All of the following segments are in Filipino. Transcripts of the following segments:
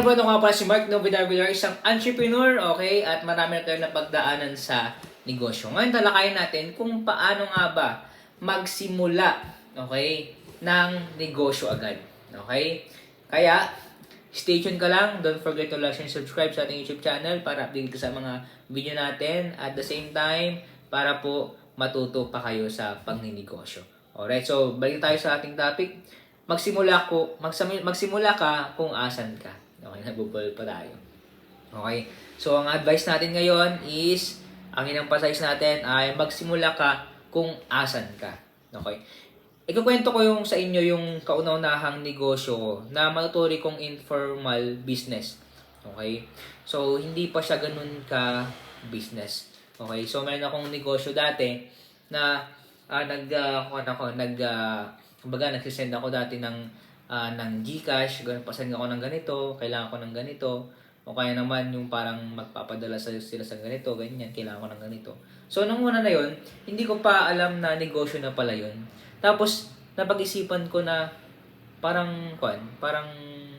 Po, ito nga pala si Mark Novidagular, isang entrepreneur, okay? At marami na tayong napagdaanan sa negosyo. Ngayon talakayin natin kung paano nga ba magsimula, okay, ng negosyo agad. Okay? Kaya, stay tuned ka lang. Don't forget to like and subscribe sa ating YouTube channel para update ka sa mga video natin. At the same time, para po matuto pa kayo sa pagninegosyo. Alright, so balik tayo sa ating topic. Magsimula ko, magsimula ka kung asan ka. Okay, nabubol pa tayo. Okay? So, ang advice natin ngayon is, ang in-emphasize natin ay magsimula ka kung asan ka. Okay? Ikukwento ko yung sa inyo yung kauna-unahang negosyo ko na matuturi kong informal business. Okay? So, hindi pa siya ganun ka business. Okay? So, meron akong negosyo dati na ah, nag, uh, ako, nag, uh, kumbaga, nagsisend ako dati ng ah, ng Gcash, ganun, pasend ako ng ganito, kailangan ko ng ganito, o kaya naman yung parang magpapadala sa sila sa ganito, ganyan, kailangan ko ng ganito. So, nung una na yon hindi ko pa alam na negosyo na pala yun. Tapos, napag-isipan ko na parang, kwan, parang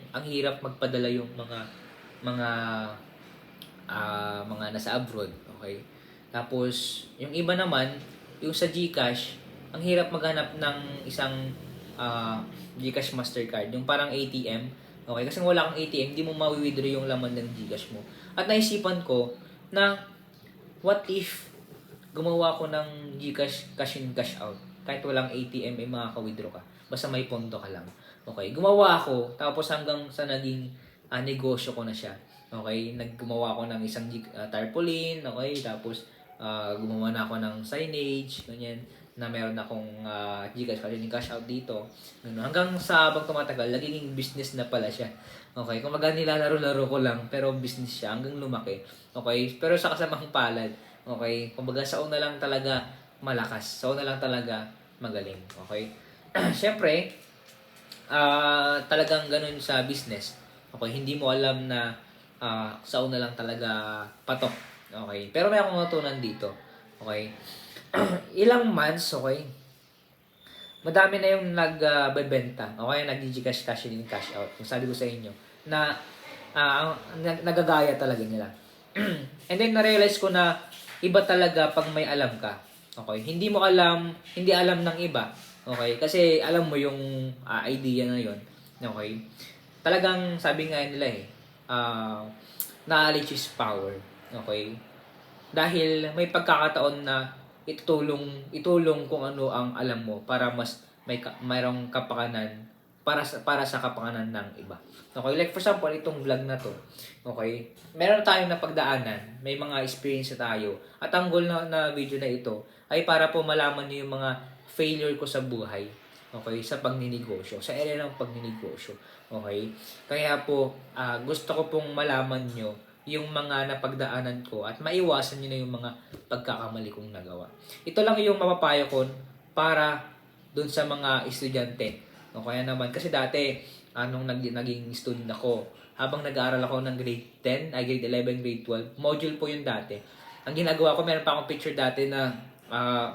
ang hirap magpadala yung mga, mga, ah, mga nasa abroad, okay? Tapos, yung iba naman, yung sa Gcash, ang hirap maghanap ng isang ah, Gcash Mastercard, yung parang ATM. Okay, kasi wala kang ATM, hindi mo ma-withdraw yung laman ng Gcash mo. At naisipan ko na what if gumawa ko ng Gcash cash in cash out. Kahit walang ATM, ay makaka-withdraw ka. Basta may pondo ka lang. Okay, gumawa ako, tapos hanggang sa naging ah, negosyo ko na siya. Okay, naggumawa ako ng isang ah, tarpaulin, okay, tapos ah, gumawa na ako ng signage, ganyan, na meron akong uh, Gcash cash in cash out dito. Ganun. Hanggang sa habang tumatagal, naging business na pala siya. Okay, kumbaga nilalaro-laro ko lang, pero business siya hanggang lumaki. Okay, pero sa kasamang palad, okay, kumbaga sa una lang talaga malakas. Sa una lang talaga magaling. Okay? Siyempre, ah talagang ganun sa business. Okay, hindi mo alam na ah, sa una lang talaga patok. Okay, pero may akong natutunan dito. Okay, ilang months, okay, madami na yung nagbebenta. okay, nag-Gcash cash in cash out. Yung sabi ko sa inyo, na nag- nagagaya talaga nila. And then, na-realize ko na iba talaga pag may alam ka. Okay, hindi mo alam, hindi alam ng iba. Okay, kasi alam mo yung ah, idea na yon. Okay, talagang sabi nga nila eh, ah, knowledge is power. Okay, dahil may pagkakataon na itulong itulong kung ano ang alam mo para mas may ka, mayroong kapakanan para sa para sa kapakanan ng iba. Okay, like for example, itong vlog na to. Okay? Meron tayong napagdaanan, may mga experience tayo. At ang goal na, na video na ito ay para po malaman niyo yung mga failure ko sa buhay. Okay, sa pagninegosyo, sa area ng pagninegosyo. Okay? Kaya po ah, gusto ko pong malaman nyo yung mga napagdaanan ko at maiwasan nyo na yung mga pagkakamali kong nagawa. Ito lang yung mapapayo ko para dun sa mga estudyante. O kaya naman, kasi dati, anong nag, naging student ako, habang nag-aaral ako ng grade 10, ay grade 11, grade 12, module po yun dati. Ang ginagawa ko, meron pa akong picture dati na ah,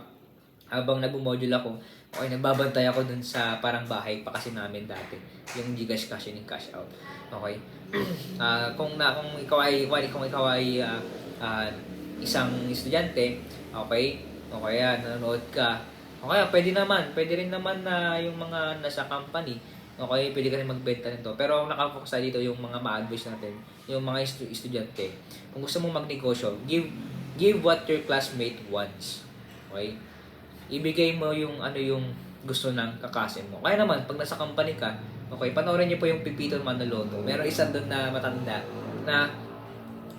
habang nag-module ako, okay, nagbabantay ako dun sa parang bahay pa kasi namin dati. Yung Gcash cash in and cash out. Okay? Ah, kung na kung ikaw ay kung, kung ikaw ay ah, ah, isang estudyante, okay? O kaya nanonood ka. O kaya pwede naman, pwede rin naman na yung mga nasa company, okay, pwede ka rin magbenta nito. Pero ang nakafocus dito yung mga ma-advise natin, yung mga estu- estudyante. Kung gusto mong magnegosyo, give give what your classmate wants. Okay? Ibigay mo yung ano yung gusto ng kakasin mo. Kaya naman, pag nasa company ka, okay, panoorin niyo po yung Pipito Manaloto. Meron isa doon na matanda na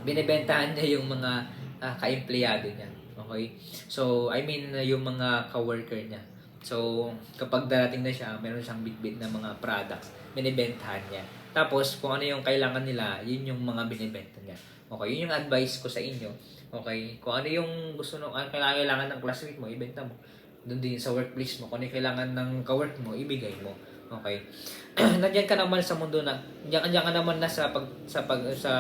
binibentahan niya yung mga ah, ka-empleyado niya. Okay? So, I mean, uh, yung mga ka-worker niya. So, kapag darating na siya, meron siyang bit-bit na mga products, binibentahan niya. Tapos, kung ano yung kailangan nila, yun yung mga binibenta niya. Okay, yun yung advice ko sa inyo. Okay, kung ano yung gusto nung ang kailangan ng classmate mo, ibenta mo. Doon din sa workplace mo, kung ano kailangan ng ka-work mo, ibigay mo. Okay. Nandiyan ka naman sa mundo na nandiyan, nandiyan ka naman na sa pag sa pag sa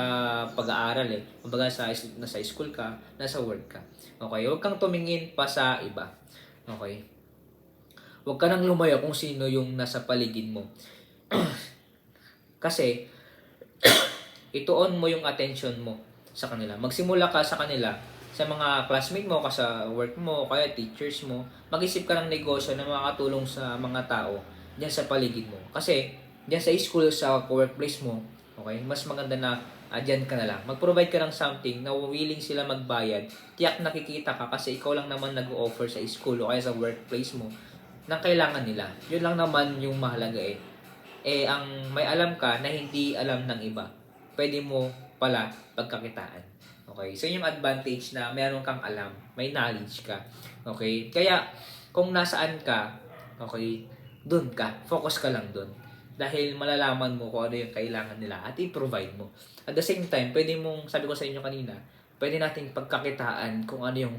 pag-aaral eh. Kumbaga sa nasa school ka, nasa work ka. Okay, huwag kang tumingin pa sa iba. Okay. Huwag ka nang lumayo kung sino yung nasa paligid mo. Kasi ituon mo yung attention mo sa kanila. Magsimula ka sa kanila sa mga classmate mo, sa work mo, kaya teachers mo, mag-isip ka ng negosyo na makakatulong sa mga tao diyan sa paligid mo. Kasi diyan sa school, sa workplace mo, okay, mas maganda na uh, diyan ka na lang. Mag-provide ka ng something na willing sila magbayad. Tiyak nakikita ka kasi ikaw lang naman nag-offer sa school o kaya sa workplace mo ng kailangan nila. Yun lang naman yung mahalaga eh. Eh, ang may alam ka na hindi alam ng iba, pwede mo pala pagkakitaan. Okay? So, yung advantage na meron kang alam, may knowledge ka. Okay? Kaya, kung nasaan ka, okay, dun ka. Focus ka lang dun. Dahil malalaman mo kung ano yung kailangan nila at i-provide mo. At the same time, pwede mong, sabi ko sa inyo kanina, pwede nating pagkakitaan kung ano yung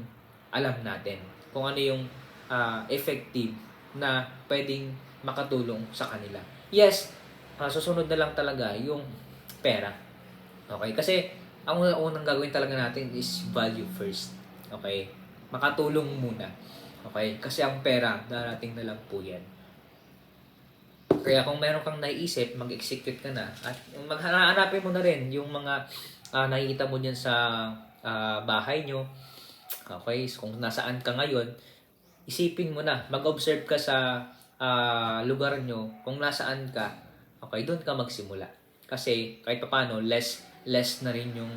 alam natin. Kung ano yung ah, effective na pwedeng makatulong sa kanila. Yes, ah, susunod na lang talaga yung pera. Okay? Kasi, ang una- unang gagawin talaga natin is value first. Okay? Makatulong muna. Okay? Kasi ang pera, darating na lang po yan. Kaya kung meron kang naiisip, mag-execute ka na. At maghanapin mo na rin yung mga ah, nakikita mo dyan sa ah, bahay nyo. Okay? So, kung nasaan ka ngayon, isipin mo na. Mag-observe ka sa ah, lugar nyo. Kung nasaan ka, okay, doon ka magsimula. Kasi kahit paano, less less na rin yung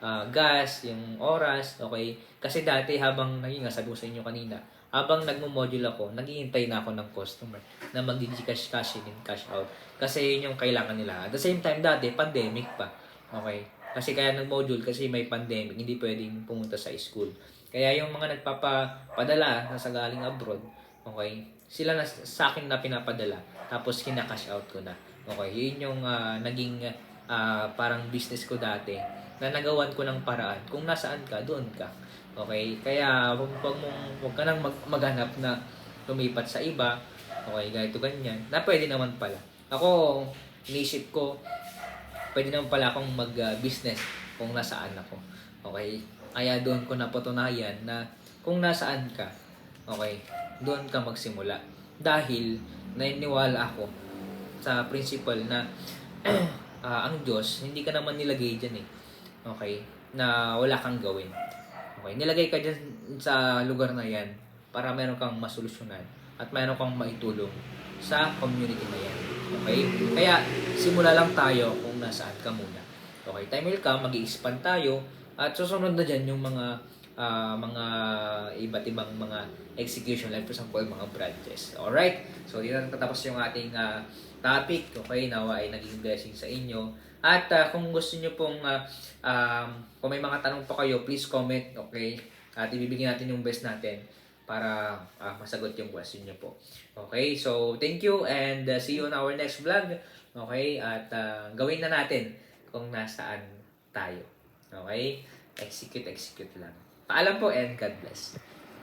ah, gas, yung oras, okay? Kasi dati habang naging nga sabi ko sa inyo kanina, habang nagmo-module ako, naghihintay na ako ng customer na mag-cash cash in and cash out. Kasi yun yung kailangan nila. At the same time, dati, pandemic pa. Okay? Kasi kaya nag-module kasi may pandemic, hindi pwedeng pumunta sa school. Kaya yung mga nagpapapadala na sa galing abroad, okay, sila na sa akin na pinapadala, tapos kina-cash out ko na. Okay, yun yung ah, naging ah, parang business ko dati na nagawan ko ng paraan. Kung nasaan ka, doon ka. Okay? Kaya wag, wag, mong, wag ka nang mag, maghanap na lumipat sa iba. Okay, ganito ganyan. Na pwede naman pala. Ako, inisip ko, pwede naman pala akong mag-business kung nasaan ako. Okay? Kaya doon ko napatunayan na kung nasaan ka, okay, doon ka magsimula. Dahil naniniwala ako sa principle na ah, ang Diyos, hindi ka naman nilagay dyan eh. Okay? Na wala kang gawin. Okay? Nilagay ka dyan sa lugar na yan para meron kang masolusyonan at meron kang maitulong sa community na yan. Okay? Kaya, simula lang tayo kung nasaan ka muna. Okay? Time will come, mag expand tayo at susunod na dyan yung mga ah, mga iba't ibang mga execution like for example mga branches. Alright? So dito na tatapos yung ating ah, topic. Okay? Nawa ay naging blessing sa inyo. At ah, kung gusto nyo pong ah, um, kung may mga tanong pa kayo, please comment. Okay? At ibibigyan natin yung best natin para ah, masagot yung question nyo po. Okay? So thank you and ah, see you on our next vlog. Okay? At ah, gawin na natin kung nasaan tayo. Okay? Execute, execute lang. Paalam po and God bless.